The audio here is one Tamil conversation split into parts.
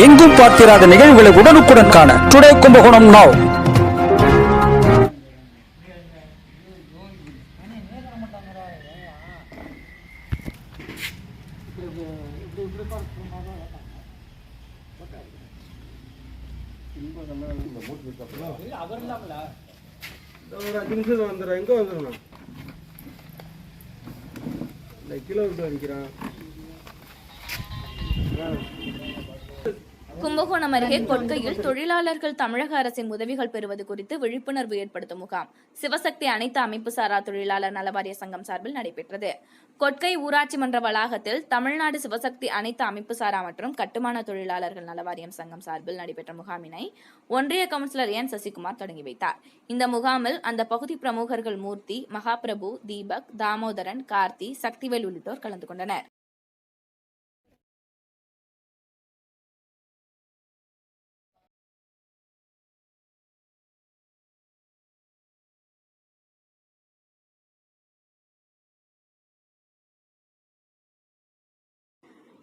எங்கும் பார்த்திராத நிகழ்வுகளை உடனுக்குடன் காண டுடே கும்பகோணம் நாவ் ஒரு அஞ்சு நிமிஷம் வந்துடுறேன் எங்கே வந்துடணும் இல்லை கிலோ விட்டு அடிக்கிறான் கும்பகோணம் அருகே கொட்கையில் தொழிலாளர்கள் தமிழக அரசின் உதவிகள் பெறுவது குறித்து விழிப்புணர்வு ஏற்படுத்தும் முகாம். சிவசக்தி அனைத்து அமைப்பு சாரா தொழிலாளர் நலவாரிய சங்கம் சார்பில் நடைபெற்றது. கொட்கை ஊராட்சி மன்ற வளாகத்தில் தமிழ்நாடு சிவசக்தி அனைத்து அமைப்பு சாரா மற்றும் கட்டுமான தொழிலாளர்கள் நலவாரியம் சங்கம் சார்பில் நடைபெற்ற முகாமினை ஒன்றிய கவுன்சிலர் என் சசிகுமார் தொடங்கி வைத்தார். இந்த முகாமில் அந்த பகுதி பிரமுகர்கள் மூர்த்தி மகாபிரபு தீபக் தாமோதரன் கார்த்தி சக்திவேல் உள்ளிட்டோர் கலந்து கொண்டனர்.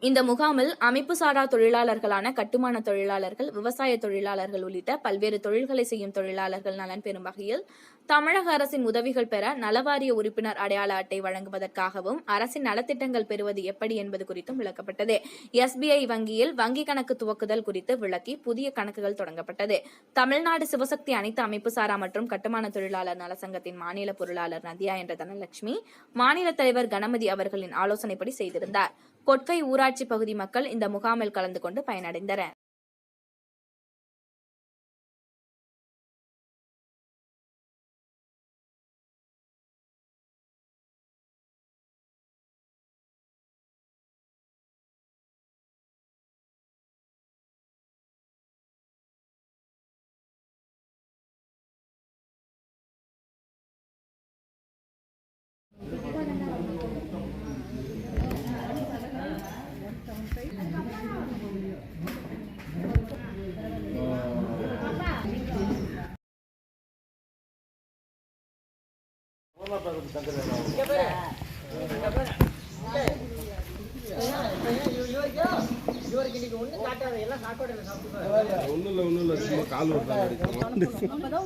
இந்த முகாமில் அமைப்பு சாரா தொழிலாளர்களான கட்டுமான தொழிலாளர்கள் விவசாய தொழிலாளர்கள் உள்ளிட்ட பல்வேறு தொழில்களை செய்யும் தொழிலாளர்கள் நலன் பெறும் வகையில் தமிழக அரசின் உதவிகள் பெற நலவாரிய உறுப்பினர் அடையாள அட்டை வழங்குவதற்காகவும் அரசின் நலத்திட்டங்கள் பெறுவது எப்படி என்பது குறித்தும் விளக்கப்பட்டது. எஸ்பிஐ வங்கியில் வங்கி கணக்கு துவக்குதல் குறித்து விளக்கி புதிய கணக்குகள் தொடங்கப்பட்டது. தமிழ்நாடு சிவசக்தி அனைத்து அமைப்பு சாரா மற்றும் கட்டுமான தொழிலாளர் நலசங்கத்தின் மாநில பொருளாளர் நதியா என்ற தனலட்சுமி மாநில தலைவர் கணபதி அவர்களின் ஆலோசனைப்படி செய்திருந்தார். கொட்கை ஊராட்சி பகுதி மக்கள் இந்த முகாமில் கலந்து கொண்டு பயனடைந்தனர். ஒன்றும் இல்லை ஒன்றும் இல்லை சும்மா கால் விட்டு